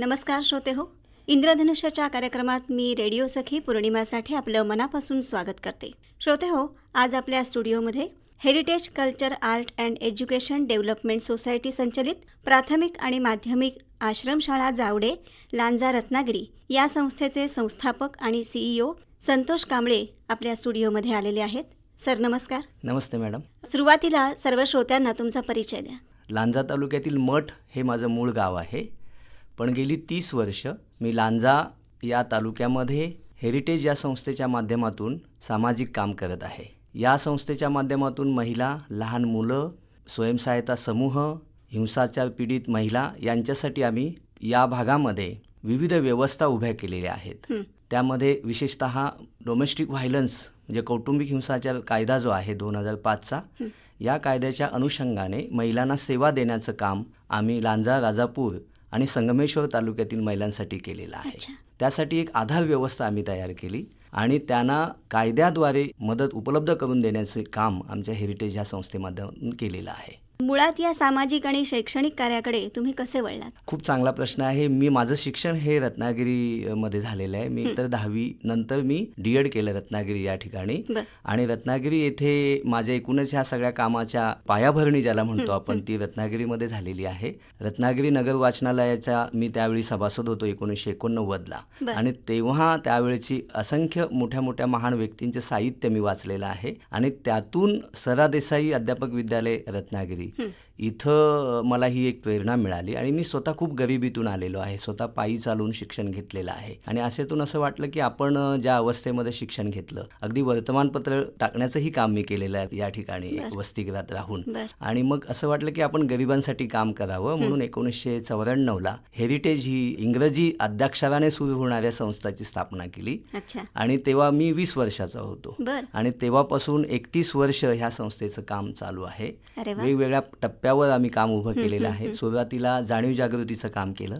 नमस्कार श्रोते हो. इंद्रधनुष्याच्या कार्यक्रमात मी रेडिओ सखी पौर्णिमा साठे आपलं मनापासून स्वागत करते. श्रोते हो आज आपल्या स्टुडिओमध्ये heritage culture art and education development society संचलित प्राथमिक आणि माध्यमिक आश्रमशाळा जावडे लांजा रत्नागिरी या संस्थेचे संस्थापक आणि सीईओ संतोष कांबळे आपल्या स्टुडिओमध्ये आलेले आहेत. सर नमस्कार. नमस्ते मॅडम. सुरुवातीला सर्व श्रोत्यांना तुमचा परिचय द्या. लांजा तालुक्यातील मठ हे माझं मूळ गाव आहे. पण गेली तीस वर्ष मी लांजा या तालुक्यामध्ये हेरिटेज या संस्थेच्या माध्यमातून सामाजिक काम करत आहे. या संस्थेच्या माध्यमातून महिला लहान मुलं स्वयंसहायता समूह हिंसाचार पीडित महिला यांच्यासाठी आम्ही या भागामध्ये विविध व्यवस्था उभ्या केलेल्या आहेत. त्यामध्ये विशेषत डोमेस्टिक व्हायलन्स म्हणजे कौटुंबिक हिंसाचार कायदा जो आहे दोन हजार पाचचा या कायद्याच्या अनुषंगाने महिलांना सेवा देण्याचं काम आम्ही लांजा राजापूर आणि संगमेश्वर तालुक्यातील महिलांसाठी केलेलं आहे. त्यासाठी एक आधार व्यवस्था आम्ही तयार केली आणि त्यांना कायद्याद्वारे मदत उपलब्ध करून देण्याचे काम आमच्या हेरिटेज ह्या संस्थेमाध्यमातून केलेलं आहे मुळात या सामाजिक आणि शैक्षणिक कार्याकडे तुम्ही कसे वळलात? खूप चांगला प्रश्न आहे. मी माझं शिक्षण हे रत्नागिरीमध्ये झालेलं आहे. मी तर दहावी नंतर मी डी एड केलं रत्नागिरी या ठिकाणी. आणि रत्नागिरी येथे माझ्या एकूणच ह्या सगळ्या कामाच्या पायाभरणी ज्याला म्हणतो आपण ती रत्नागिरीमध्ये झालेली आहे. रत्नागिरी नगर वाचनालयाचा मी त्यावेळी सभासद होतो एकोणीसशे एकोणनव्वदला. आणि तेव्हा त्यावेळेची असंख्य मोठ्या मोठ्या महान व्यक्तींचे साहित्य मी वाचलेलं आहे. आणि त्यातून सरा देसाई अध्यापक विद्यालय रत्नागिरी Hmm. इथं मला ही एक प्रेरणा मिळाली आणि मी स्वतः खूप गरिबीतून आलेलो आहे. स्वतः पायी चालून शिक्षण घेतलेलं आहे. आणि असेतून असं वाटलं की आपण ज्या अवस्थेमध्ये शिक्षण घेतलं अगदी वर्तमानपत्र टाकण्याचंही काम मी केलेलं आहे या ठिकाणी वसतिगृहात राहून. आणि मग असं वाटलं की आपण गरिबांसाठी काम करावं म्हणून एकोणीसशे चौऱ्याण्णवला हेरिटेज ही इंग्रजी अध्याक्षराने सुरू होणाऱ्या संस्थाची स्थापना केली. आणि तेव्हा मी वीस वर्षाचा होतो. आणि तेव्हापासून एकतीस वर्ष ह्या संस्थेचं काम चालू आहे. वेगवेगळ्या टप्प्यावर आम्ही काम उभं केलेलं आहे. सुरुवातीला जाणीव जागृतीचं काम केलं.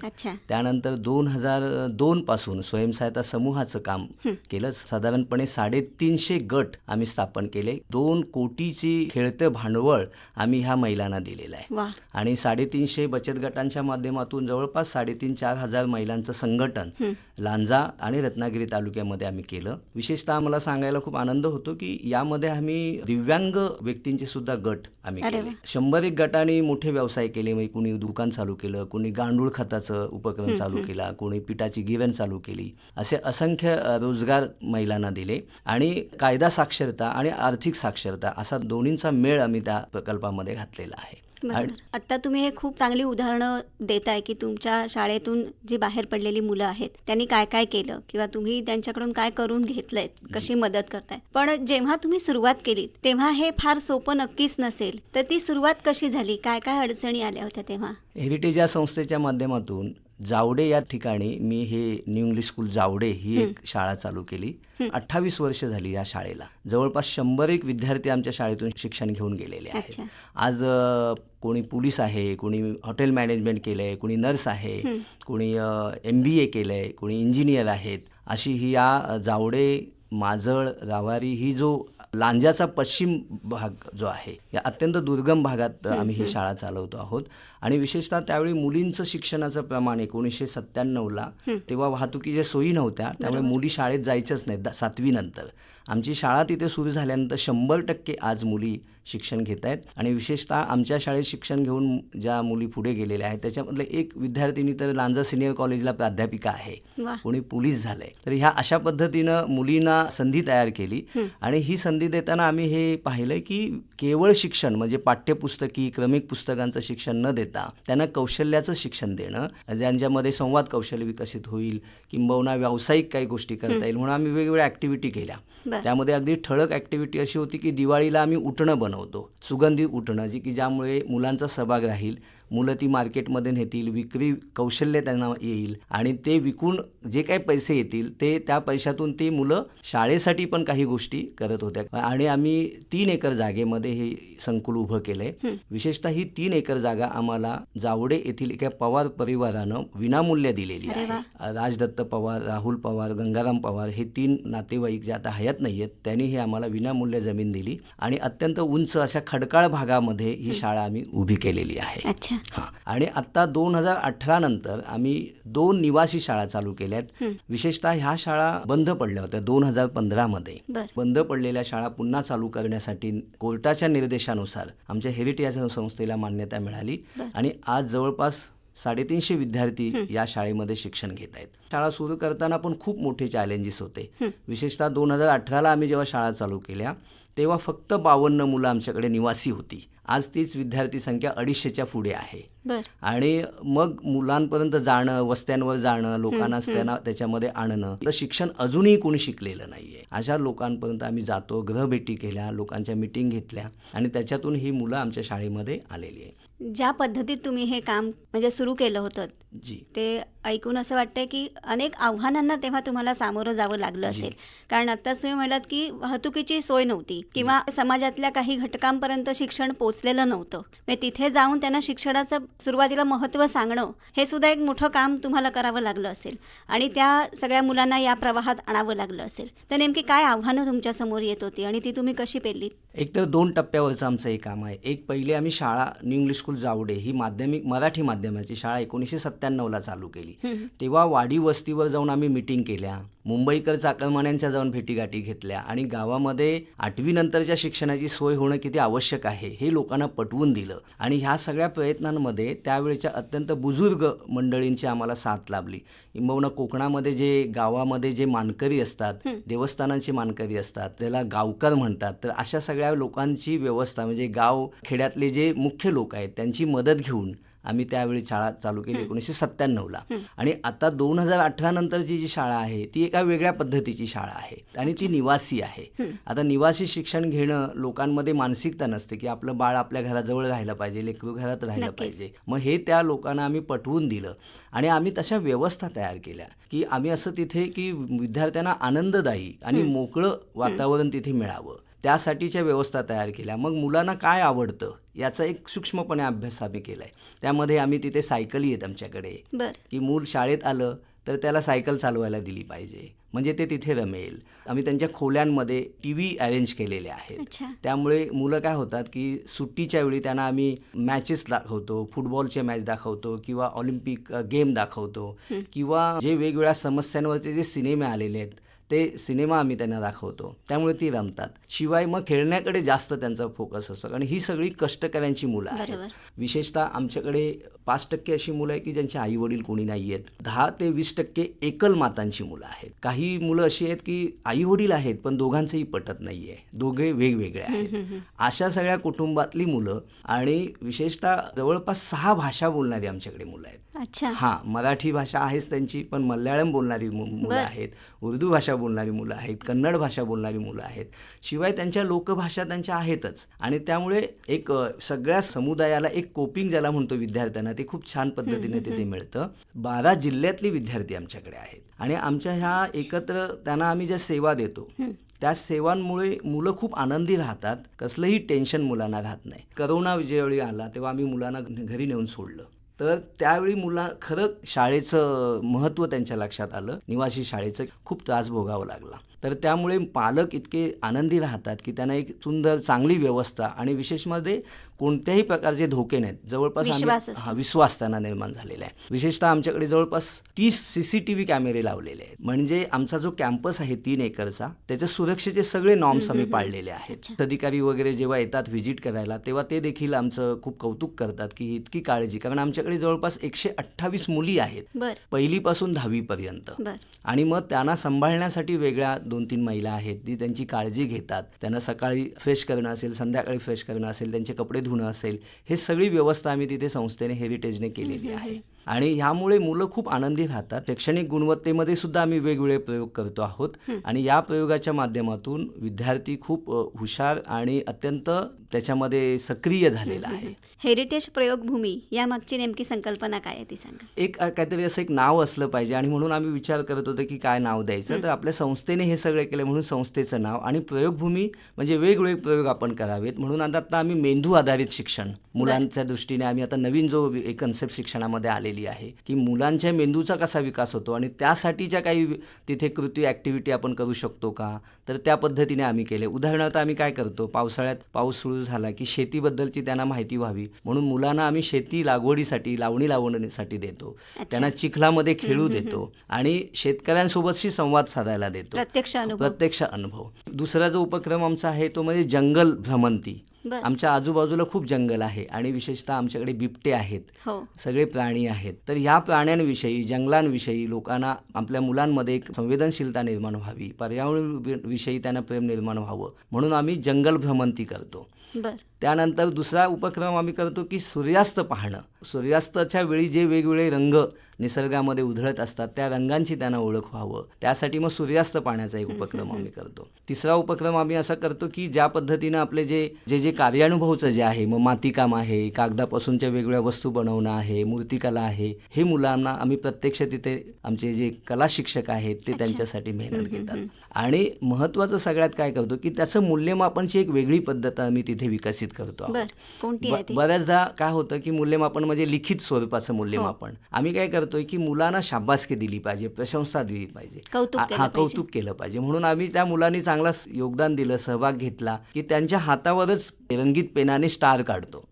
त्यानंतर दोन हजार दोन पासून स्वयंसहायता समूहाचं काम केलं. साधारणपणे साडेतीनशे गट आम्ही स्थापन केले. दोन कोटीची खेळतं भांडवल आम्ही ह्या महिलांना दिलेलं आहे. आणि साडेतीनशे बचत गटांच्या माध्यमातून जवळपास साडेतीन चार हजार महिलांचं संघटन लांजा आणि रत्नागिरी तालुक्यामध्ये आम्ही केलं. विशेषतः मला सांगायला खूप आनंद होतो की यामध्ये आम्ही दिव्यांग व्यक्तींचे सुद्धा गट आम्ही केले. शंभर एक गटांनी मोठे व्यवसाय केले म्हणजे कुणी दुकान चालू केलं कुणी गांडूळ खताचं उपक्रम चालू केला कोणी पिठाची गिरण चालू केली असे असंख्य रोजगार महिलांना दिले. आणि कायदा साक्षरता आणि आर्थिक साक्षरता असा दोन्हींचा मेळ आम्ही त्या प्रकल्पामध्ये घातलेला आहे. बरोबर. आता तुम्ही हे खूप चांगली उदाहरणं देताय की तुमच्या शाळेतून जी बाहेर पडलेली मुलं आहेत त्यांनी काय काय केलं किंवा तुम्ही त्यांच्याकडून काय करून घेतलंय कशी मदत करताय. पण जेव्हा तुम्ही सुरुवात केली तेव्हा हे फार सोपं नक्कीच नसेल. तर ती सुरुवात कशी झाली? काय काय अडचणी आल्या होत्या तेव्हा? हेरिटेज या संस्थेच्या माध्यमातून जावडे या ठिकाणी मी हे न्यू इंग्लिश स्कूल जावडे ही एक शाळा चालू केली. अठ्ठावीस वर्ष झाली या शाळेला. जवळपास शंभर एक विद्यार्थी आमच्या शाळेतून शिक्षण घेऊन गेलेले. आहेत. आज कोणी पोलीस आहे कोणी हॉटेल मॅनेजमेंट केलं आहे कोणी नर्स आहे कोणी एम बी ए केलं आहे कोणी इंजिनियर आहेत. अशी ही या जावडे माजळ रावारी ही जो लांजाचा पश्चिम भाग जो आहे या अत्यंत दुर्गम भागात आम्ही ही शाळा चालवतो आहोत. आणि विशेषतः त्यावेळी मुलींचं शिक्षणाचं प्रमाण एकोणीसशे सत्त्याण्णवला तेव्हा वाहतुकीच्या सोयी नव्हत्या त्यामुळे मुली शाळेत जायच्याच नाहीत सातवीनंतर आमची शाळा तिथे सुरू झाल्यानंतर शंभर टक्के आज मुली शिक्षण घेत आहेत आणि विशेषतः आमच्या शाळेत शिक्षण घेऊन ज्या मुली पुढे गेलेल्या आहेत त्याच्यामधले एक विद्यार्थिनी तर लांजा सिनियर कॉलेजला प्राध्यापिका आहे. कोणी पोलीस झालंय. तर ह्या अशा पद्धतीनं मुलींना संधी तयार केली आणि ही संधी देताना आम्ही हे पाहिलं की केवळ शिक्षण म्हणजे पाठ्यपुस्तकी क्रमिक पुस्तकांचं शिक्षण न देता त्यांना कौशल्याचं शिक्षण देणं ज्यांच्यामध्ये संवाद कौशल्य विकसित होईल किंबहुना व्यावसायिक काही गोष्टी करता येईल म्हणून आम्ही वेगवेगळ्या ॲक्टिव्हिटी केल्या. त्यामध्ये अगदी ठळक ॲक्टिव्हिटी अशी होती की दिवाळीला आम्ही उठणं बनवतो. सुगंधित उठणं जी की ज्यामुळे मुलांचा सहभाग राहील. मुलं ती मार्केटमध्ये नेतील विक्री कौशल्य त्यांना येईल आणि ते विकून जे काही पैसे येतील ते त्या पैशातून ती मुलं शाळेसाठी पण काही गोष्टी करत होत्या. आणि आम्ही तीन एकर जागेमध्ये हे संकुल उभं केलंय. विशेषतः ही तीन एकर जागा आम्हाला जावडे येथील एका पवार परिवारानं विनामूल्य दिलेली. आहे. राजदत्त पवार राहुल पवार गंगाराम पवार हे तीन नातेवाईक जे आता हयात नाही आहेत त्यांनी ही आम्हाला विनामूल्य जमीन दिली आणि अत्यंत उंच अशा खडकाळ भागामध्ये ही. शाळा आम्ही उभी केलेली आहे. अच्छा. हां. आणि आत्ता दोन हजार अठरा नंतर आम्ही दोन निवासी शाळा चालू केल्यात. विशेषतः ह्या शाळा बंद पडल्या होत्या दोन हजार पंधरामध्ये बर. बंद पडलेल्या शाळा पुन्हा चालू करण्यासाठी कोर्टाच्या निर्देशानुसार आमच्या हेरिटेज संस्थेला मान्यता मिळाली. आणि आज जवळपास साडेतीनशे विद्यार्थी या शाळेमध्ये शिक्षण घेत आहेत. शाळा सुरू करताना पण खूप मोठे चॅलेंजेस होते. विशेषतः दोन हजार अठराला आम्ही जेव्हा शाळा चालू केल्या तेव्हा फक्त बावन्न मुलं आमच्याकडे निवासी होती. आज तीच विद्यार्थी संख्या अडीचशेच्या पुढे आहे. आणि मग मुलांपर्यंत जाणं वस्त्यांवर जाणं लोकांना त्यांना त्याच्यामध्ये आणणं तर शिक्षण अजूनही कोणी शिकलेलं नाहीये. अशा लोकांपर्यंत आम्ही जातो ग्रहभेटी केल्या लोकांच्या मिटिंग घेतल्या आणि त्याच्यातून ही मुलं आमच्या शाळेमध्ये आलेली आहे ज्या पद्धतीत तुम्ही हे काम म्हणजे सुरू केलं होतं जी. ते ऐकून असं वाटतंय की अनेक आव्हानांना तेव्हा तुम्हाला सामोरं जावं लागलं असेल. कारण आत्ताच तुम्ही म्हणालात की वाहतुकीची सोय नव्हती किंवा समाजातल्या काही घटकांपर्यंत शिक्षण पोचलेलं नव्हतं. म्हणजे तिथे जाऊन त्यांना शिक्षणाचं सुरुवातीला महत्त्व सांगणं हे सुद्धा एक मोठं काम तुम्हाला करावं लागलं असेल. आणि त्या सगळ्या मुलांना या प्रवाहात आणावं लागलं असेल. तर नेमकी काय आव्हानं तुमच्यासमोर येत होती आणि ती तुम्ही कशी पेललीत? एक तर दोन टप्प्यावरचं आमचं हे काम आहे. एक पहिले आम्ही शाळा न्यू इंग्लिश स्कूल जावडे ही माध्यमिक मराठी माध्यमाची शाळा एकोणीसशे सत्त्याण्णवला चालू केली. तेव्हा वाडी वस्तीवर जाऊन आम्ही मिटिंग केल्या. मुंबईकर चाकरमान्यांच्या जाऊन भेटीगाठी घेतल्या आणि गावामध्ये आठवी नंतरच्या शिक्षणाची सोय होणं किती आवश्यक आहे हे लोकांना पटवून दिलं. आणि ह्या सगळ्या प्रयत्नांमध्ये त्यावेळेच्या अत्यंत बुजुर्ग मंडळींची आम्हाला साथ लाभली. किंबहुना कोकणामध्ये जे गावामध्ये जे मानकरी असतात देवस्थानांचे मानकरी असतात त्याला गावकर म्हणतात तर अशा सगळ्या लोकांची व्यवस्था म्हणजे गाव खेड्यातले जे मुख्य लोक आहेत त्यांची मदत घेऊन आम्ही त्यावेळी शाळा चालू केली एकोणीसशे सत्त्याण्णवला. आणि आता दोन हजार अठरा नंतरची जी शाळा आहे ती एका वेगळ्या पद्धतीची शाळा आहे आणि ती निवासी आहे. आता निवासी शिक्षण घेणं लोकांमध्ये मानसिकता नसते की आपलं बाळ आपल्या घराजवळ राहिलं पाहिजे लेकरू घरात राहिलं. पाहिजे. मग हे त्या लोकांना आम्ही पटवून दिलं आणि आम्ही तशा व्यवस्था तयार केल्या की आम्ही असं तिथे की विद्यार्थ्यांना आनंददायी आणि मोकळं वातावरण तिथे मिळावं. त्यासाठीच्या व्यवस्था तयार केल्या. मग मुलांना काय आवडतं याचा एक सूक्ष्मपणे अभ्यास आम्ही केला आहे त्यामध्ये आम्ही तिथे सायकली आहेत आमच्याकडे. की मूल शाळेत आलं तर त्याला सायकल चालवायला दिली पाहिजे. म्हणजे ते तिथे रमेल. आम्ही त्यांच्या खोल्यांमध्ये टी व्ही अरेंज केलेले आहेत. त्यामुळे मुलं काय होतात की सुट्टीच्या वेळी त्यांना आम्ही मॅचेस दाखवतो फुटबॉलचे मॅच दाखवतो किंवा ऑलिम्पिक गेम दाखवतो. किंवा जे वेगवेगळ्या समस्यांवरचे जे सिनेमे आलेले आहेत ते सिनेमा आम्ही त्यांना दाखवतो. त्यामुळे ती रमतात. शिवाय मग खेळण्याकडे जास्त त्यांचा फोकस असतो. आणि ही सगळी कष्टकऱ्यांची मुलं. आहेत. विशेषतः आमच्याकडे पाच टक्के अशी मुलं आहेत की ज्यांचे आई वडील कोणी नाही आहेत. दहा ते वीस टक्के एकल मातांची मुलं आहेत. काही मुलं अशी आहेत की आई वडील आहेत पण दोघांचंही पटत नाही आहे दोघे वेगवेगळे आहेत. अशा सगळ्या कुटुंबातली मुलं आणि विशेषतः जवळपास सहा भाषा बोलणारी आमच्याकडे मुलं आहेत. अच्छा. हां मराठी भाषा आहेच त्यांची पण मल्याळम बोलणारी मुलं. आहेत. उर्दू भाषा बोलणारी मुलं आहेत कन्नड भाषा बोलणारी मुलं आहेत. शिवाय त्यांच्या लोकभाषा त्यांच्या आहेतच. आणि त्यामुळे एक सगळ्या समुदायाला एक कोपिंग ज्याला म्हणतो विद्यार्थ्यांना ते खूप छान पद्धतीने तिथे मिळतं. बारा जिल्ह्यातले विद्यार्थी आमच्याकडे आहेत. आणि आमच्या ह्या एकत्र त्यांना आम्ही ज्या सेवा देतो त्या सेवांमुळे मुलं खूप आनंदी राहतात. कसलंही टेन्शन मुलांना राहत नाही. करोना ज्यावेळी आला तेव्हा आम्ही मुलांना घरी नेऊन सोडलं. तर त्यावेळी मुला खरं शाळेचं महत्त्व त्यांच्या लक्षात आलं. निवासी शाळेचं खूप त्रास भोगावा लागला. तर त्यामुळे पालक इतके आनंदी राहतात की त्यांना एक सुंदर चांगली व्यवस्था आणि विशेषमध्ये कोणत्याही प्रकारचे धोके नाहीत. जवळपास. हा विश्वास त्यांना निर्माण झालेला आहे. विशेषतः आमच्याकडे जवळपास तीस सी सी टी व्ही कॅमेरे लावलेले आहेत. म्हणजे आमचा जो कॅम्पस आहे तीन एकरचा त्याच्या सुरक्षेचे सगळे नॉर्म्स आम्ही पाळलेले आहेत. अधिकारी वगैरे जेव्हा येतात व्हिजिट करायला तेव्हा ते देखील आमचं खूप कौतुक करतात की इतकी काळजी कारण आमच्याकडे जवळपास एकशे अठ्ठावीस मुली आहेत. पहिलीपासून दहावीपर्यंत. आणि मग त्यांना सांभाळण्यासाठी वेगळ्या दोन तीन महिला आहेत जी त्यांची काळजी घेतात. त्यांना सकाळी फ्रेश करणं असेल संध्याकाळी फ्रेश करणं असेल त्यांचे कपडे धुणं असेल हे सगळी व्यवस्था आम्ही तिथे संस्थेने हेरिटेजने केलेली आहे. आणि ह्यामुळे मुलं खूप आनंदी राहतात. शैक्षणिक गुणवत्तेमध्ये सुद्धा आम्ही वेगवेगळे प्रयोग करतो आहोत. आणि या प्रयोगाच्या माध्यमातून विद्यार्थी खूप हुशार आणि अत्यंत त्याच्यामध्ये सक्रिय झालेला आहे. हेरिटेज प्रयोगभूमी यामागची नेमकी संकल्पना काय आहे ती सांगा. एक काहीतरी असं एक नाव असलं पाहिजे आणि म्हणून आम्ही विचार करत होतो की काय नाव द्यायचं. तर आपल्या संस्थेने हे सगळे केले म्हणून संस्थेचं नाव आणि प्रयोगभूमी म्हणजे वेगवेगळे प्रयोग आपण करावेत. म्हणून आता आम्ही मेंदू आधारित शिक्षण मुलांच्या दृष्टीने आम्ही आता नवीन जो एक कन्सेप्ट शिक्षणामध्ये आलेली आहे की मुलांच्या मेंदूचा कसा विकास होतो आणि त्यासाठीच्या काही तिथे कृती ॲक्टिव्हिटी आपण करू शकतो का? तर त्या पद्धतीने आम्ही केले. उदाहरणार्थ आम्ही काय करतो? पावसाळ्यात पाऊस सुरू झाला की शेतीबद्दलची त्यांना माहिती व्हावी. म्हणून मुलांना आम्ही शेती लागवडीसाठी लावणी लावण्यासाठी देतो. त्यांना चिखलामध्ये खेळू देतो आणि शेतकऱ्यांसोबतशी संवाद साधायला देतो. प्रत्यक्ष अनुभव. प्रत्यक्ष अनुभव. दुसरा जो उपक्रम आमचा आहे तो म्हणजे जंगल भ्रमंती. आमच्या आजूबाजूला खूप जंगल आहे आणि विशेषतः आमच्याकडे बिबटे आहेत. हो. सगळे प्राणी आहेत. तर ह्या प्राण्यांविषयी जंगलांविषयी लोकांना आपल्या मुलांमध्ये एक संवेदनशीलता निर्माण व्हावी. पर्यावरण विषयी त्यांना प्रेम निर्माण व्हावं. म्हणून आम्ही जंगल भ्रमंती करतो. त्यानंतर दुसरा उपक्रम आम्ही करतो की सूर्यास्त पाहणं. सूर्यास्ताच्या वेळी जे वेगवेगळे रंग निसर्गामध्ये उधळत असतात त्या रंगांची त्यांना ओळख व्हावं. त्यासाठी मग सूर्यास्त पाहण्याचा एक उपक्रम आम्ही करतो. तिसरा उपक्रम आम्ही असा करतो की ज्या पद्धतीनं आपले जे जे जे कार्यानुभवचं जे आहे मग मातीकाम आहे कागदापासूनच्या वेगवेगळ्या वस्तू बनवणं आहे मूर्तिकला आहे हे मुलांना आम्ही प्रत्यक्ष तिथे आमचे जे कला शिक्षक आहेत ते त्यांच्यासाठी मेहनत घेतात. आणि महत्त्वाचं सगळ्यात काय करतो की त्याचं मूल्यमापनची एक वेगळी पद्धत आम्ही तिथे विकसित करतो कोणती बऱ्याचदा काय होतं की मूल्यमापन म्हणजे लिखित स्वरूपाचं मूल्यमापन. आम्ही काय करतोय की मुलांना शाबासकी दिली पाहिजे प्रशंसा दिली पाहिजे. हा. कौतुक केलं पाहिजे. म्हणून आम्ही त्या मुलांनी चांगला योगदान दिलं सहभाग घेतला की त्यांच्या हातावरच रंगीत पेनाने स्टार काढतो.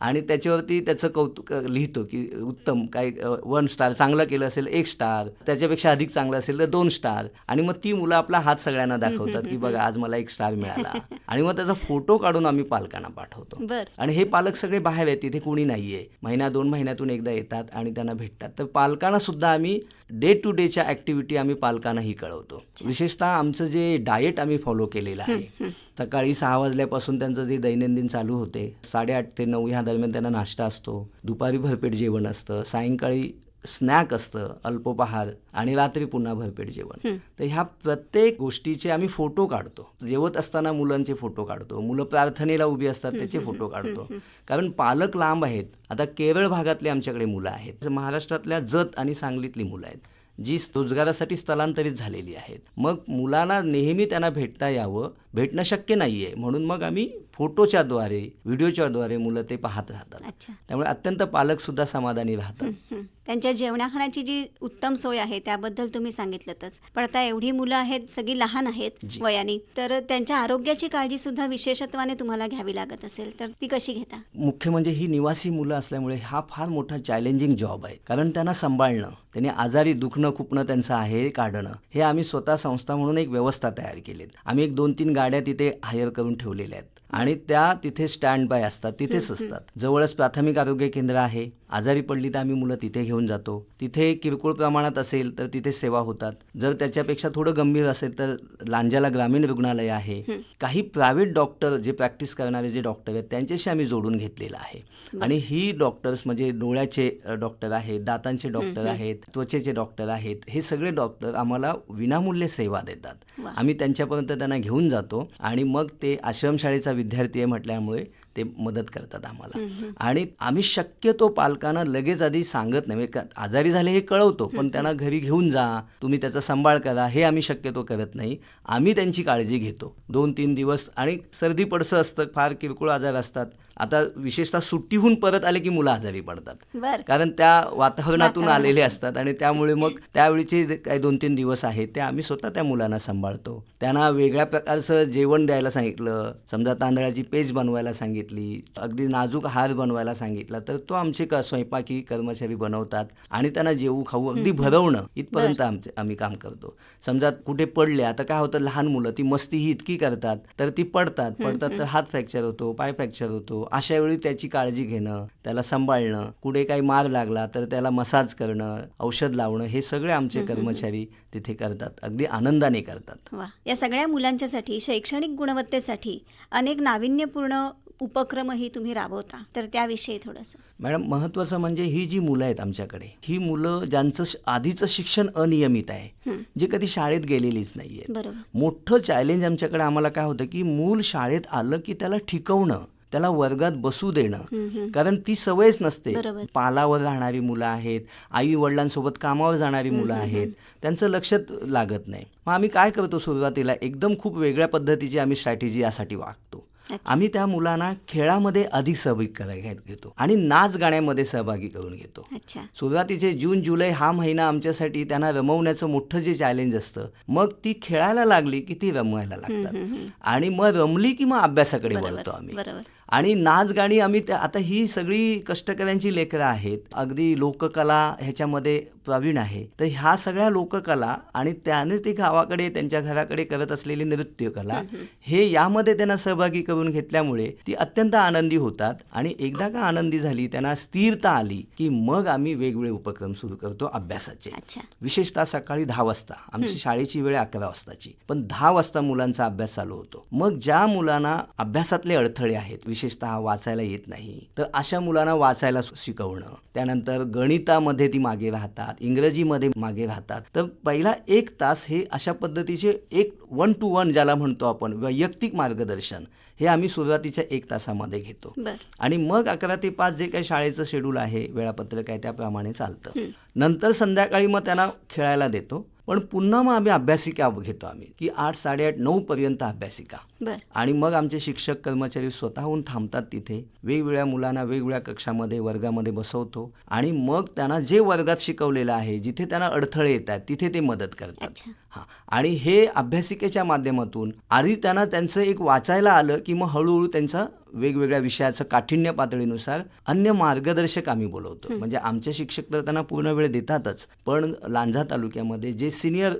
आणि त्याच्यावरती त्याचं कौतुक लिहितो की उत्तम काय वन स्टार चांगलं केलं असेल एक स्टार त्याच्यापेक्षा अधिक चांगलं असेल तर दोन स्टार. आणि मग ती मुलं आपला हात सगळ्यांना दाखवतात की बघा आज मला एक स्टार मिळाला. आणि मग त्याचा फोटो काढून आम्ही पालकांना पाठवतो. आणि हे पालक सगळे बाहेर आहेत तिथे कोणी नाहीये. महिना दोन महिन्यातून एकदा येतात आणि त्यांना भेटतात. तर पालकांना सुद्धा आम्ही डे टू डेच्या ॲक्टिव्हिटी आम्ही पालकांनाही कळवतो. विशेषतः आमचं जे डाएट आम्ही फॉलो केलेलं आहे. सकाळी सहा वाजल्यापासून त्यांचं जे दैनंदिन चालू होते साडेआठ ते नऊ ह्या दरम्यान त्यांना नाश्ता असतो. दुपारी भरपेट जेवण असतं. सायंकाळी स्नॅक असतं अल्पोपहार आणि रात्री पुन्हा भरपेट जेवण. तर ह्या प्रत्येक गोष्टीचे आम्ही फोटो काढतो. जेवत असताना मुलांचे फोटो काढतो. मुलं प्रार्थनेला उभी असतात त्याचे फोटो काढतो. कारण पालक लांब आहेत. आता केरळ भागातले आमच्याकडे मुलं आहेत. महाराष्ट्रातल्या जत आणि सांगलीतली मुलं आहेत जी रोजगारासाठी स्थलांतरित झालेली आहेत. मग मुलांना नेहमी त्यांना भेटता यावं. भेटणं शक्य नाही आहे म्हणून मग आम्ही फोटोच्या द्वारे व्हिडिओच्या द्वारे मुलं ते पाहत राहतात. अच्छा. त्यामुळे अत्यंत पालकसुद्धा समाधानी राहतात. त्यांच्या जेवणाखाण्याची जी उत्तम सोय आहे त्याबद्दल तुम्ही सांगितलंतच. पण आता एवढी मुलं आहेत सगळी लहान आहेत. वयाने तर त्यांच्या आरोग्याची काळजी सुद्धा विशेषत्वाने तुम्हाला घ्यावी लागत असेल तर ती कशी घेता? मुख्य म्हणजे ही निवासी मुलं असल्यामुळे हा फार मोठा चॅलेंजिंग जॉब आहे. कारण त्यांना सांभाळणं त्यांनी आजारी दुखणं खुपणं त्यांचं आहे काढणं हे आम्ही स्वतः संस्था म्हणून एक व्यवस्था तयार केलीत आम्ही एक दोन तीन गाड्या तिथे हायर करून ठेवलेल्या आहेत. आणि त्या तिथे स्टँड बाय असतात तिथेच असतात. जवळच प्राथमिक आरोग्य केंद्र आहे. आजारी पडली तर आम्ही मुलं तिथे घेऊन जातो. तिथे किरकोळ प्रमाणात असेल तर तिथे सेवा होतात. जर त्याच्यापेक्षा थोडं गंभीर असेल तर लांजाला ग्रामीण रुग्णालय आहे. काही प्रायव्हेट डॉक्टर जे प्रॅक्टिस करणारे जे डॉक्टर आहेत त्यांच्याशी आम्ही जोडून घेतलेलं आहे. आणि ही डॉक्टर्स म्हणजे डोळ्याचे डॉक्टर आहेत दातांचे डॉक्टर आहेत त्वचेचे डॉक्टर आहेत. हे सगळे डॉक्टर आम्हाला विनामूल्य सेवा देतात. आम्ही त्यांच्यापर्यंत त्यांना घेऊन जातो. आणि मग ते आश्रमशाळेचा विद्यार्थी आहे म्हटल्यामुळे ते मदत करतात आम्हाला. आणि आम्ही शक्यतो पालकांना लगेच आधी सांगत नाही. म्हणजे आजारी झाले हे कळवतो पण त्यांना घरी घेऊन जा तुम्ही त्याचा सांभाळ करा हे आम्ही शक्यतो करत नाही. आम्ही त्यांची काळजी घेतो. दोन तीन दिवस आणि सर्दी पडसं असतं फार किरकोळ आजार असतात. आता विशेषतः सुट्टीहून परत आले की मुलं आजारी पडतात. कारण त्या वातावरणातून आलेले असतात आणि त्यामुळे मग त्यावेळीचे काही दोन तीन दिवस आहेत ते आम्ही स्वतः त्या मुलांना सांभाळतो. त्यांना वेगळ्या प्रकारचं जेवण द्यायला सांगितलं. समजा तांदळाची पेज बनवायला सांगितली अगदी नाजूक हार बनवायला सांगितला तर तो आमचे स्वयंपाकी कर्मचारी बनवतात आणि त्यांना जेवू खाऊ अगदी भरवणं इथपर्यंत आमचे आम्ही काम करतो. समजा कुठे पडले आता काय होतं लहान मुलं ती मस्ती ही इतकी करतात तर ती पडतात. पडतात तर हात फ्रॅक्चर होतो पाय फ्रॅक्चर होतो अशा वेळी त्याची काळजी घेणं त्याला सांभाळणं कुठे काही मार लागला तर त्याला मसाज करणं औषध लावणं हे सगळे आमचे कर्मचारी तिथे करतात. अगदी आनंदाने करतात. वा. या सगळ्या मुलांच्यासाठी शैक्षणिक गुणवत्तेसाठी अनेक नाविन्यपूर्ण उपक्रमही तुम्ही राबवता. तर त्याविषयी थोडंसं. मॅडम महत्त्वाचं म्हणजे ही जी मुलं आहेत आमच्याकडे ही मुलं ज्यांचं आधीचं शिक्षण अनियमित आहे. जे कधी शाळेत गेलेलीच नाही आहेत बरोबर. मोठं चॅलेंज आमच्याकडे आम्हाला काय होतं की मूल शाळेत आलं की त्याला ठिकवणं त्याला वर्गात बसू देणं. कारण ती सवयच नसते. पालावर राहणारी मुलं आहेत आई वडिलांसोबत कामावर जाणारी मुलं आहेत त्यांचं लक्षात लागत नाही. मग आम्ही काय करतो सुरुवातीला? एकदम खूप वेगळ्या पद्धतीची आम्ही स्ट्रॅटेजी यासाठी वागतो. आम्ही त्या मुलांना खेळामध्ये अधिक सहभागी करायला घेतो आणि नाच गाण्यामध्ये सहभागी करून घेतो. सुरुवातीचे जून जुलै हा महिना आमच्यासाठी त्यांना रमवण्याचं मोठं जे चॅलेंज असतं मग ती खेळायला लागली की ती रमवायला लागतात. आणि मग रमली की मग अभ्यासाकडे वळतो आम्ही. आणि नाच गाणी आम्ही त्या आता ही सगळी कष्टकऱ्यांची लेकरं आहेत. अगदी लोककला ह्याच्यामध्ये प्रवीण आहे. तर ह्या सगळ्या लोककला आणि त्याने ते गावाकडे त्यांच्या घराकडे करत असलेली नृत्यकला हे यामध्ये त्यांना सहभागी करून घेतल्यामुळे ती अत्यंत आनंदी होतात आणि एकदा का आनंदी झाली त्यांना स्थिरता आली की मग आम्ही वेगवेगळे उपक्रम सुरू करतो अभ्यासाचे. विशेषतः सकाळी दहा वाजता आमची शाळेची वेळ अकरा वाजताची. पण दहा वाजता मुलांचा अभ्यास चालू होतो. मग ज्या मुलांना अभ्यासातले अडथळे आहेत विशेषतः वाचायला येत नाही. तर अशा मुलांना वाचायला शिकवणं. त्यानंतर गणितामध्ये ती मागे राहतात इंग्रजीमध्ये मागे राहतात. तर पहिला एक तास हे अशा पद्धतीचे एक वन टू वन ज्याला म्हणतो आपण वैयक्तिक मार्गदर्शन हे आम्ही सुरुवातीच्या एक तासामध्ये घेतो. आणि मग अकरा ते पाच जे काही शाळेचं शेड्यूल आहे वेळापत्रक आहे त्याप्रमाणे चालतं. नंतर संध्याकाळी मग त्यांना खेळायला देतो. पण पुन्हा मग आम्ही अभ्यासिका घेतो आम्ही की आठ साडेआठ नऊ पर्यंत अभ्यासिका. आणि मग आमचे शिक्षक कर्मचारी स्वतःहून थांबतात तिथे वेगवेगळ्या मुलांना वेगवेगळ्या कक्षामध्ये वर्गामध्ये बसवतो. आणि मग त्यांना जे वर्गात शिकवलेलं आहे जिथे त्यांना अडथळे येतात तिथे ते मदत करतात. हां. आणि हे अभ्यासिकेच्या माध्यमातून आधी त्यांना त्यांचं एक वाचायला आलं की मग हळूहळू त्यांचा वेगवेगळ्या विषयाचं काठिण्य पातळीनुसार अन्य मार्गदर्शक आम्ही बोलवतो. म्हणजे आमचे शिक्षक तर त्यांना पूर्ण वेळ देतातच. पण लांजा तालुक्यामध्ये जे सिनियर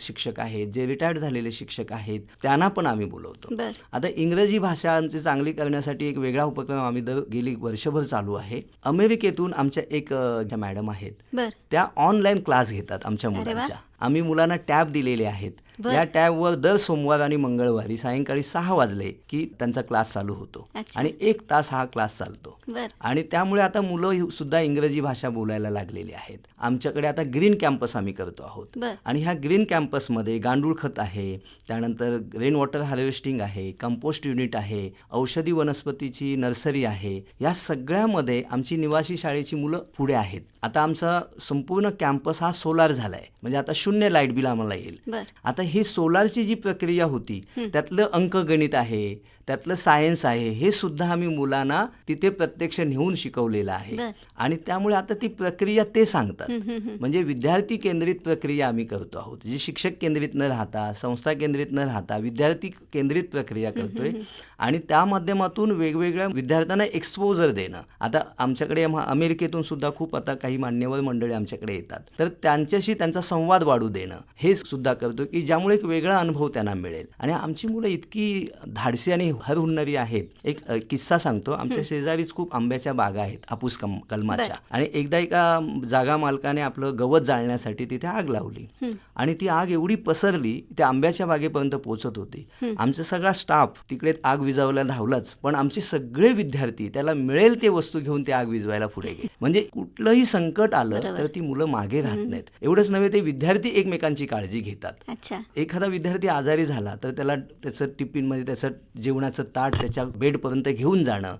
शिक्षक आहेत जे रिटायर्ड झालेले शिक्षक आहेत त्यांना पण आम्ही बोलवतो. आता इंग्रजी भाषा आमची चांगली करण्यासाठी एक वेगळा उपक्रम आम्ही दर गेली वर्षभर चालू आहे. अमेरिकेतून आमच्या एक ज्या मॅडम आहेत त्या ऑनलाईन क्लास घेतात आमच्या. मुलांच्या. आम्ही मुलांना टॅब दिलेले आहेत. या टॅबवर दर सोमवार आणि मंगळवारी सायंकाळी सहा वाजले की त्यांचा क्लास चालू होतो. आणि एक तास हा क्लास चालतो. आणि त्यामुळे आता मुलं सुद्धा इंग्रजी भाषा बोलायला लागलेली आहेत. आमच्याकडे आता ग्रीन कॅम्पस आम्ही करतो आहोत. आणि ह्या ग्रीन कॅम्पसमध्ये गांडूळ खत आहे त्यानंतर रेन वॉटर हार्वेस्टिंग आहे कंपोस्ट युनिट आहे औषधी वनस्पतीची नर्सरी आहे. या सगळ्यामध्ये आमची निवासी शाळेची मुलं पुढे आहेत. आता आमचा संपूर्ण कॅम्पस हा सोलार झाला आहे म्हणजे आता शून्य लाइट बिल आम्हाला येईल. आता ही सोलारची जी प्रक्रिया होती त्यातलं अंकगणित आहे त्यातलं सायन्स आहे. हे सुद्धा आम्ही मुलांना तिथे प्रत्यक्ष नेऊन शिकवलेलं आहे. आणि त्यामुळे आता ती प्रक्रिया ते सांगतात. म्हणजे विद्यार्थी केंद्रित प्रक्रिया आम्ही करतो आहोत. जी शिक्षक केंद्रित न राहता संस्था केंद्रित न राहता विद्यार्थी केंद्रित प्रक्रिया करतोय. आणि त्या माध्यमातून वेगवेगळ्या विद्यार्थ्यांना एक्सपोजर देणं. आता आमच्याकडे अमेरिकेतून सुद्धा खूप आता काही मान्यवर मंडळी आमच्याकडे येतात. तर त्यांच्याशी त्यांचा संवाद वाढू देणं. हे सुद्धा करतो की ज्यामुळे एक वेगळा अनुभव त्यांना मिळेल. आणि आमची मुलं इतकी धाडसी आणि हरहुन्नरी आहेत. एक किस्सा सांगतो. आमच्या शेजारीच खूप आंब्याच्या बागा आहेत हापूस कम कलमाच्या. आणि एकदा एका जागा मालकाने आपलं गवत जाळण्यासाठी तिथे आग लावली. आणि ती आग एवढी पसरली त्या आंब्याच्या बागेपर्यंत पोहोचत होती. आमचा सगळा स्टाफ तिकडे आग विझवायला धावलाच पण आमचे सगळे विद्यार्थी त्याला मिळेल ते वस्तू घेऊन ते आग विझवायला पुढे गेले. म्हणजे कुठलंही संकट आलं. तर ती मुलं मागे राहत नाहीत. एवढंच नव्हे ते विद्यार्थी एकमेकांची काळजी घेतात. एखादा विद्यार्थी आजारी झाला तर त्याला त्याचं टिफिनमध्ये त्याचं जेवणाचं ताट त्याच्या बेडपर्यंत घेऊन जाणं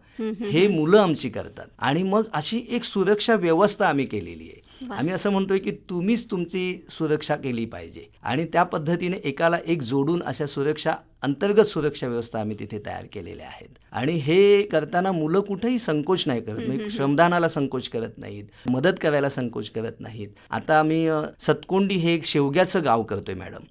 हे मुलं आमची करतात. आणि मग अशी एक सुरक्षा व्यवस्था आम्ही केलेली आहे. आम्ही असं म्हणतोय की तुम्हीच तुमची सुरक्षा केली पाहिजे. आणि त्या पद्धतीने एकाला एक जोडून अशा सुरक्षा अंतर्गत सुरक्षा व्यवस्था आम्ही तिथे तयार केलेल्या आहेत. आणि हे करताना मुलं कुठेही संकोच नाही करत. म्हणजे श्रमदानाला संकोच करत नाहीत. मदत करायला संकोच करत नाहीत. आता आम्ही सतकोंडी हे एक शेवग्याचं गाव करतोय मॅडम.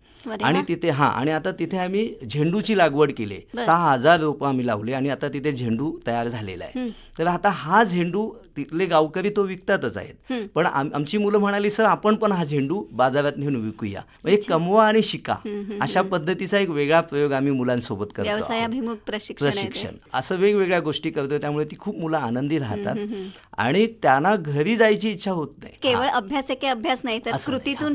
आणि. तिथे हा आणि आता तिथे आम्ही झेंडूची लागवड केली. सहा हजार रोपं आम्ही लावली आणि आता तिथे झेंडू तयार झालेला आहे. तर आता हा झेंडू तिथले गावकरी तो विकतातच आहेत. पण आम- आमची मुलं म्हणाली सर आपण पण हा झेंडू बाजारात नेऊन विकूया. म्हणजे कमवा आणि शिका. अशा पद्धतीचा एक वेगळा प्रयोग आम्ही मुलांसोबत करतो प्रशिक्षण असं वेगवेगळ्या गोष्टी करतोय त्यामुळे ती खूप मुलं आनंदी राहतात. आणि त्यांना घरी जायची इच्छा होत नाही. केवळ अभ्यास आहे की अभ्यास नाही तर. कृतीतून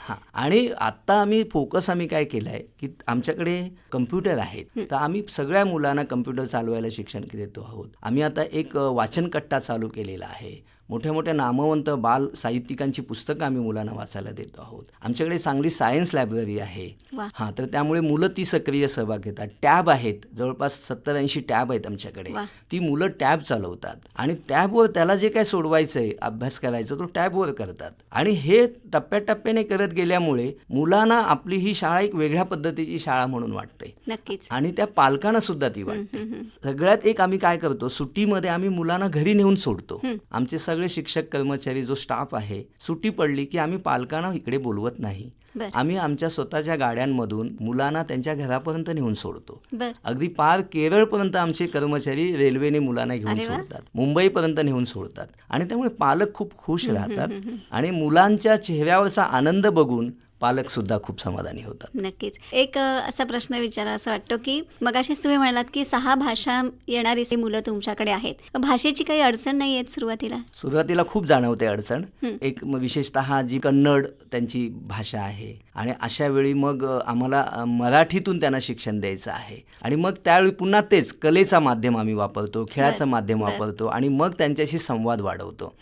हा. आणि आता आम्ही फोकस आम्ही काय केलंय की आमच्याकडे कम्प्युटर आहेत तर आम्ही सगळ्या मुलांना कम्प्युटर चालवायला शिक्षण देतो आहोत. आम्ही आता एक वाचन कट्टा चालू केलेला आहे. मोठ्या मोठ्या नामवंत बाल साहित्यिकांची पुस्तकं आम्ही मुलांना वाचायला देतो आहोत. आमच्याकडे चांगली सायन्स लायब्ररी आहे. हां तर त्यामुळे मुलं ती सक्रिय सहभाग घेतात. टॅब आहेत जवळपास सत्तर ऐंशी टॅब आहेत आमच्याकडे. ती मुलं टॅब चालवतात आणि टॅबवर त्याला जे काय सोडवायचं आहे अभ्यास करायचा तो टॅबवर करतात. आणि हे टप्प्याटप्प्याने करत गेल्यामुळे मुलांना आपली ही शाळा एक वेगळ्या पद्धतीची शाळा म्हणून वाटते. नक्कीच. आणि त्या पालकांना सुद्धा ती वाटते. सगळ्यात एक आम्ही काय करतो सुट्टीमध्ये आम्ही मुलांना घरी नेऊन सोडतो. आमचे सगळे शिक्षक कर्मचारी जो स्टाफ आहे सुट्टी पडली की आम्ही पालकांना इकडे बोलवत नाही. आम्ही आमच्या स्वतःच्या गाड्यांमधून मुलांना त्यांच्या घरापर्यंत नेऊन सोडतो. अगदी पार केरळपर्यंत आमचे कर्मचारी रेल्वेने मुलांना घेऊन. सोडतात. मुंबईपर्यंत नेऊन सोडतात. आणि त्यामुळे पालक खूप खुश राहतात आणि मुलांच्या चेहऱ्यावरचा आनंद बघून पालक सुद्धा खूप समाधानी होतात. नक्कीच. एक असा प्रश्न विचारा असं वाटतो की मगाशीच तुम्ही म्हणालात की सहा भाषा येणारी मुलं तुमच्याकडे आहेत भाषेची काही अडचण नाही येत सुरुवातीला? सुरुवातीला खूप जाणवते अडचण. एक विशेषतः जी कन्नड त्यांची भाषा आहे आणि अशा वेळी मग आम्हाला मराठीतून त्यांना शिक्षण द्यायचं आहे. आणि मग त्यावेळी पुन्हा तेच कलेचा माध्यम आम्ही वापरतो खेळाचं माध्यम. वापरतो आणि मग त्यांच्याशी संवाद वाढवतो.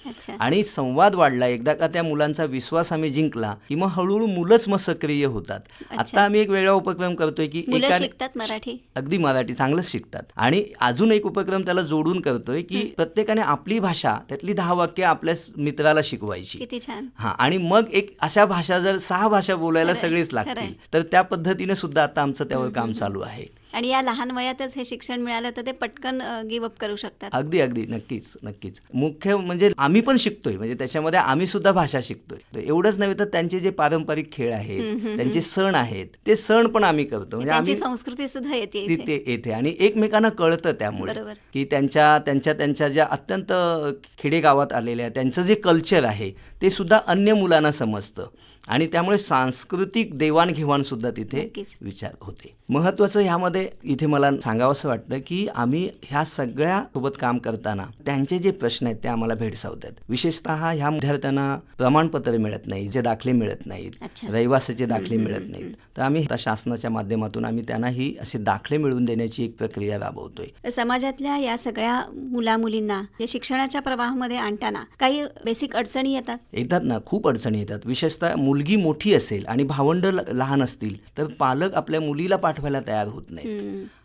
आणि संवाद वाढला एकदा का त्या मुलांचा विश्वास आम्ही जिंकला की मग हळूहळू मुलंच मग सक्रिय होतात. आता आम्ही एक वेगळा उपक्रम करतोय की मराठी? अगदी मराठी चांगलंच शिकतात. आणि अजून एक उपक्रम त्याला जोडून करतोय की प्रत्येकाने आपली भाषा त्यातली दहा वाक्य आपल्या मित्राला शिकवायची. हा आणि मग एक अशा भाषा जर सहा भाषा बोलायला खरंय, सगळीच. लागतील. तर त्या पद्धतीने सुद्धा आता आमचं त्यावर काम चालू आहे. आणि या लहान वयातच हे शिक्षण मिळालं तर ते पटकन गिव्ह अप करू शकतात. अगदी अगदी. नक्कीच नक्कीच. मुख्य म्हणजे आम्ही पण शिकतोय. म्हणजे त्याच्यामध्ये आम्ही सुद्धा भाषा शिकतोय. एवढंच नव्हे तर त्यांचे जे पारंपरिक खेळ आहेत त्यांचे सण आहेत ते सण पण आम्ही करतो. म्हणजे आम्ही संस्कृती सुद्धा येते तिथे येते आणि एकमेकांना कळतं त्यामुळे. की त्यांच्या त्यांच्या त्यांच्या ज्या अत्यंत खेडेगावात आलेल्या त्यांचं जे कल्चर आहे ते सुद्धा अन्य मुलांना समजतं. आणि त्यामुळे सांस्कृतिक देवाणघेवाण सुद्धा तिथे. विचार होते. महत्वाचं ह्यामध्ये इथे मला सांगावंसं वाटतं की आम्ही ह्या सगळ्या सोबत काम करताना त्यांचे जे प्रश्न आहेत ते आम्हाला भेडसावतात. विशेषतः ह्या विद्यार्थ्यांना प्रमाणपत्र मिळत नाही जे दाखले मिळत नाहीत. रहिवासाचे दाखले मिळत नाहीत. तर आम्ही शासनाच्या माध्यमातून आम्ही त्यांनाही असे दाखले मिळवून देण्याची एक प्रक्रिया राबवतोय. समाजातल्या या सगळ्या मुला मुलींना शिक्षणाच्या प्रवाहामध्ये आणताना काही बेसिक अडचणी येतात? येतात ना खूप अडचणी येतात. विशेषतः मुलगी मोठी असेल आणि भावंड लहान असतील तर पालक आपल्या मुलीला पाठवायला तयार होत नाहीत.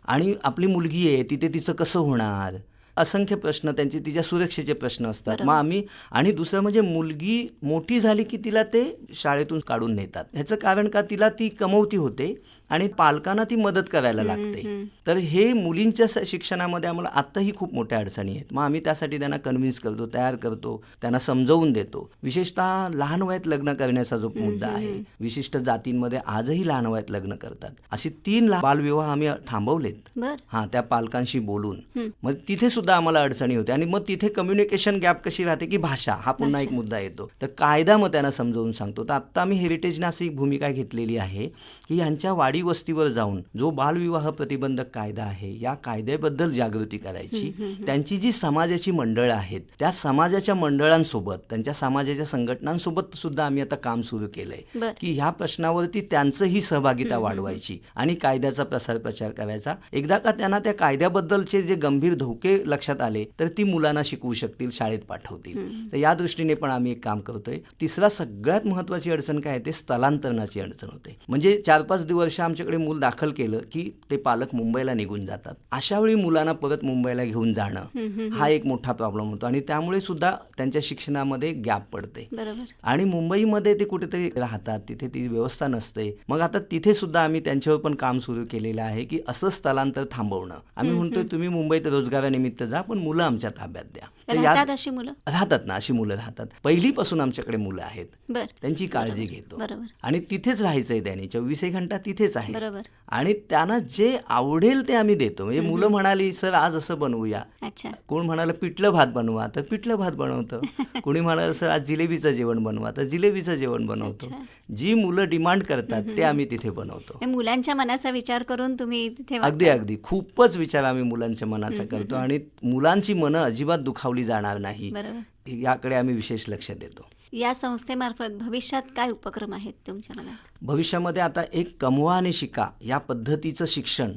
आणि आपली मुलगी आहे तिथे तिचं कसं होणार? असंख्य प्रश्न त्यांचे तिच्या सुरक्षेचे प्रश्न असतात. मग आम्ही आणि दुसरं म्हणजे मुलगी मोठी झाली की तिला ते शाळेतून काढून नेतात. ह्याचं कारण का? तिला ती कमवती होते. आणि पालकांना ती मदत करायला लागते. तर हे मुलींच्या शिक्षणामध्ये आम्हाला आत्ताही खूप मोठ्या अडचणी आहेत. मग आम्ही त्यासाठी त्यांना कन्व्हिन्स करतो तयार करतो त्यांना समजवून देतो. विशेषतः लहान वयात लग्न करण्याचा जो मुद्दा आहे विशिष्ट जातींमध्ये आजही लहान वयात लग्न करतात. असे तीन बालविवाह आम्ही थांबवलेत. हा त्या पालकांशी बोलून. मग तिथे सुद्धा आम्हाला अडचणी होते आणि मग तिथे कम्युनिकेशन गॅप कशी राहते की भाषा हा पुन्हा एक मुद्दा येतो. तर कायदा मग त्यांना समजावून सांगतो. तर आत्ता आम्ही हेरिटेजने अशी भूमिका घेतलेली आहे की यांच्या वाडी वस्तीवर जाऊन जो बालविवाह प्रतिबंधक कायदा आहे या कायद्याबद्दल जागृती करायची. त्यांची जी समाजाची मंडळं आहेत त्या समाजाच्या मंडळांसोबत त्यांच्या समाजाच्या संघटनांसोबत सुद्धा आम्ही आता काम सुरू केलंय. की ह्या प्रश्नावरती त्यांचंही सहभागिता वाढवायची आणि कायद्याचा प्रसार प्रचार करायचा. एकदा का त्यांना त्या कायद्याबद्दलचे जे गंभीर धोके लक्षात आले तर ती मुलांना शिकवू शकतील शाळेत पाठवतील. तर या दृष्टीने पण आम्ही एक काम करतोय. तिसरा सगळ्यात महत्वाची अडचण काय आहे ते स्थलांतरणाची अडचण होते. म्हणजे चार पाच वर्ष आमच्याकडे मूल दाखल केलं की ते पालक मुंबईला निघून जातात. अशा वेळी मुलांना परत मुंबईला घेऊन जाणं हा एक मोठा प्रॉब्लेम होतो आणि त्यामुळे सुद्धा त्यांच्या शिक्षणामध्ये गॅप पडते. बरोबर. आणि मुंबईमध्ये ते कुठेतरी राहतात तिथे ती व्यवस्था नसते. मग आता तिथे सुद्धा आम्ही त्यांच्यावर पण काम सुरू केलेलं आहे की असं स्थलांतर थांबवणं. आम्ही म्हणतोय तुम्ही मुंबईत रोजगारानिमित्त जा पण मुलं आमच्या ताब्यात द्या. राहतात अशी मुलं? राहतात ना अशी मुलं राहतात. पहिलीपासून आमच्याकडे मुलं आहेत. बर. त्यांची काळजी घेतो. बरोबर. आणि तिथेच राहायचंय त्यांनी. चोवीसही घंटा तिथेच आहे बरोबर. आणि त्यांना जे आवडेल ते आम्ही देतो. म्हणजे मुलं म्हणाली सर आज असं बनवूया. अच्छा. कोण म्हणालं पिठलं भात बनवा. तर पिठलं भात बनवतं. कोणी म्हणालं सर आज जिलेबीचं जेवण बनवा. तर जिलेबीचं जेवण बनवतो. जी मुलं डिमांड करतात ते आम्ही तिथे बनवतो. मुलांच्या मनाचा विचार करून तुम्ही अगदी. अगदी. खूपच विचार आम्ही मुलांच्या मनाचा करतो. आणि मुलांची मनं अजिबात दुखावली जाणार नाही. याकडे आम्ही विशेष लक्ष देतो. या संस्थेमार्फत भविष्यात काय उपक्रम आहेत तुमच्या मनात? भविष्यामध्ये आता एक कमवा आणि शिका या पद्धतीचं शिक्षण.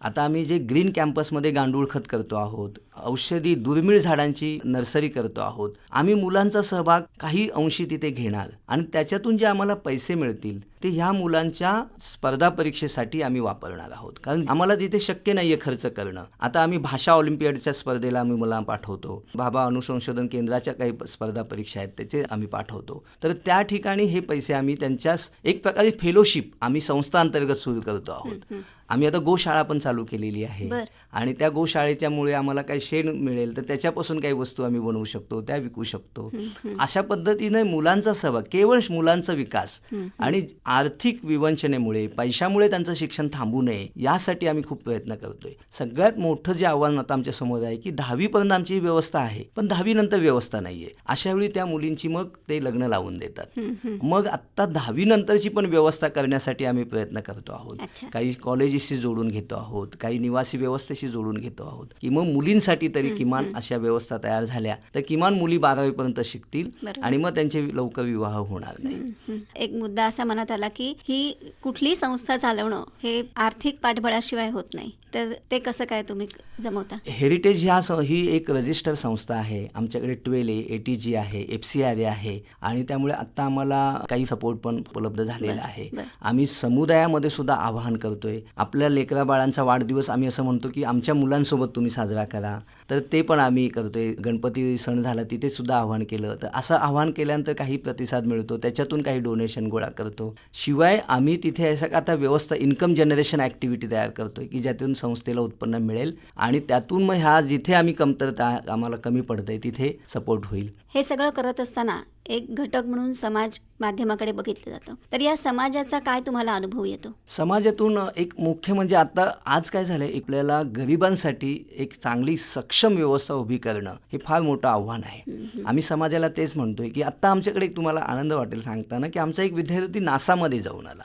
आता आम्ही जे ग्रीन कॅम्पसमध्ये गांडूळ खत करतो आहोत औषधी दुर्मिळ झाडांची नर्सरी करतो आहोत आम्ही मुलांचा सहभाग काही अंशी तिथे घेणार आणि त्याच्यातून जे आम्हाला पैसे मिळतील ते ह्या मुलांच्या स्पर्धा परीक्षेसाठी आम्ही वापरणार आहोत. कारण आम्हाला तिथे शक्य नाहीये खर्च करणं. आता आम्ही भाषा ऑलिम्पियाडच्या स्पर्धेला आम्ही मुला पाठवतो. बाबा अनुसंशोधन केंद्राच्या काही भाषा परीक्षा आहेत त्याचे आम्ही पाठवतो. तर त्या ठिकाणी हे पैसे आम्ही त्यांच्या एक प्रकारे फेलोशिप आम्ही संस्था अंतर्गत सुरू करतो आहोत. आम्ही आता गोशाळा पण चालू केलेली आहे. आणि त्या गोशाळेच्यामुळे आम्हाला काही शेण मिळेल तर त्याच्यापासून काही वस्तू आम्ही बनवू शकतो त्या विकू शकतो. अशा पद्धतीने मुलांचा सहभाग केवळ मुलांचा विकास आणि आर्थिक विवंचनेमुळे पैशामुळे त्यांचं शिक्षण थांबू नये यासाठी आम्ही खूप प्रयत्न करतोय. सगळ्यात मोठं जे आव्हान आता आमच्यासमोर आहे की दहावीपर्यंत आमची ही व्यवस्था आहे पण दहावीनंतर व्यवस्था नाहीये. अशा वेळी त्या मुलींची मग ते लग्न लावून देतात. मग आत्ता दहावी नंतरची पण व्यवस्था करण्यासाठी आम्ही प्रयत्न करतो आहोत. काही कॉलेजेसशी जोडून घेतो. आहोत काही निवासी व्यवस्थेशी जोडून घेतो आहोत. की मग मुलींसाठी तरी किमान अशा व्यवस्था तयार झाल्या तर किमान मुली बारावीपर्यंत शिकतील. आणि मग त्यांचे लवकर विवाह होणार नाही. एक मुद्दा असा मनात आला की ही कुठली संस्था चालवणं हे आर्थिक पाठबळाशिवाय होत नाही. तर ते कसं काय तुम्ही जमवता? हेरिटेज ह्या स- ही एक रजिस्टर संस्था आहे. आमच्याकडे twelve A A T G आहे एफ सी आर आहे आणि त्यामुळे आत्ता आम्हाला काही सपोर्ट पण उपलब्ध झालेला आहे. आम्ही समुदायामध्ये सुद्धा आवाहन करतोय. आपल्या लेकरा बाळांचा वाढदिवस आम्ही असं म्हणतो की आमच्या मुलांसोबत तुम्ही साजरा करा. तर ते पण आम्ही करतोय. गणपती सण झाला तिथे सुद्धा आव्हान केलं. तर असं आव्हान केल्यानंतर काही प्रतिसाद मिळतो. त्याच्यातून काही डोनेशन गोळा करतो. शिवाय आम्ही तिथे असं आता व्यवस्था इन्कम जनरेशन ॲक्टिव्हिटी तयार करतोय की ज्यातून संस्थेला उत्पन्न मिळेल आणि त्यातून मग ह्या जिथे आम्ही कमतरता आम्हाला कमी पडतंय तिथे सपोर्ट होईल. हे सगळं करत असताना एक घटक म्हणून समाज माध्यमाकडे बघितलं जातं. तर या समाजाचा काय तुम्हाला अनुभव येतो? समाजातून एक मुख्य म्हणजे आता आज काय झालंय आपल्याला गरिबांसाठी एक चांगली सक्षम व्यवस्था उभी करणं हे फार मोठं आव्हान आहे. आम्ही समाजाला तेच म्हणतोय की आता आमच्याकडे एक तुम्हाला आनंद वाटेल सांगताना की आमचा एक विद्यार्थी नासामध्ये जाऊन आला.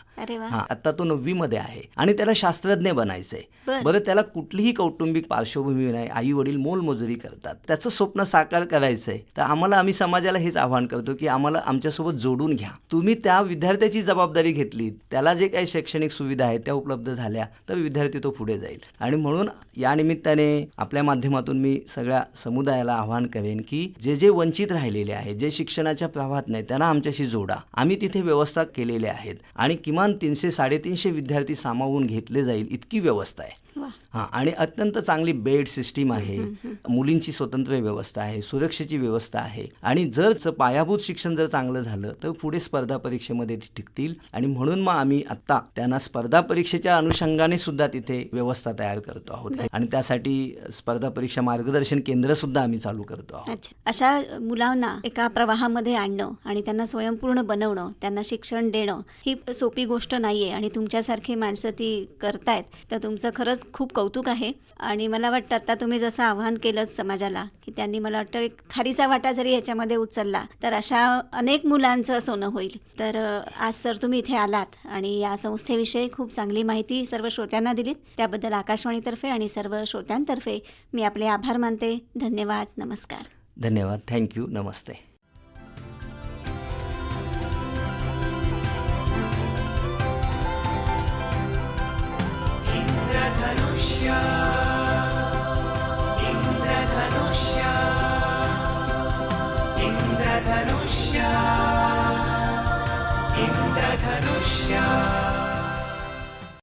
हा आता तो नववी मध्ये आहे आणि त्याला शास्त्रज्ञ बनायचंय. बर. बरं त्याला कुठलीही कौटुंबिक पार्श्वभूमी नाही आई वडील मोलमजुरी करतात. त्याचं स्वप्न साकार करायचंय. तर आम्हाला आम्ही समाजाला हेच आव्हान करतो की आम्हाला आमच्यासोबत जोडून घ्या. तुम्ही त्या विद्यार्थ्याची जबाबदारी घेतली त्याला जे काही शैक्षणिक सुविधा आहेत त्या उपलब्ध झाल्या तर विद्यार्थी तो पुढे जाईल. आणि म्हणून या निमित्ताने आपल्या माध्यमातून मी सगळ्या समुदायाला आवाहन करेन की जे जे वंचित राहिलेले आहेत जे शिक्षणाच्या प्रवाहात नाही त्यांना आमच्याशी जोडा. आम्ही तिथे व्यवस्था केलेल्या आहेत आणि किमान तीनशे साडेतीनशे विद्यार्थी सामावून घेतले जाईल इतकी व्यवस्था आहे. हां आणि अत्यंत चांगली बेड सिस्टीम आहे. मुलींची स्वतंत्र व्यवस्था आहे सुरक्षेची व्यवस्था आहे. आणि जर पायाभूत शिक्षण जर चांगलं झालं तर पुढे स्पर्धा परीक्षेमध्ये ते टिकतील. आणि म्हणून मग आम्ही आत्ता त्यांना स्पर्धा परीक्षेच्या अनुषंगाने सुद्धा तिथे व्यवस्था तयार करतो आहोत. आणि त्यासाठी स्पर्धा परीक्षा मार्गदर्शन केंद्र सुद्धा आम्ही चालू करतो आहोत. अशा मुलांना एका प्रवाहामध्ये आणणं आणि त्यांना स्वयंपूर्ण बनवणं त्यांना शिक्षण देणं ही सोपी गोष्ट नाही आहे आणि तुमच्यासारखी माणसं ती करतायत तर तुमचं खरंच खूप कौतुक आहे. आणि मला वाटतं आता तुम्ही जसं आव्हान केलं समाजाला की त्यांनी मला वाटतं एक खारीचा वाटा जरी ह्याच्यामध्ये उचलला तर अशा अनेक मुलांचं सोनं होईल. तर आज सर तुम्ही इथे आलात आणि या संस्थेविषयी खूप चांगली माहिती सर्व श्रोत्यांना दिलीत. त्याबद्दल आकाशवाणीतर्फे आणि सर्व श्रोत्यांतर्फे मी आपले आभार मानते. धन्यवाद. नमस्कार. धन्यवाद. Thank you. नमस्ते. इन्द्रधनुष्य इन्द्रधनुष्य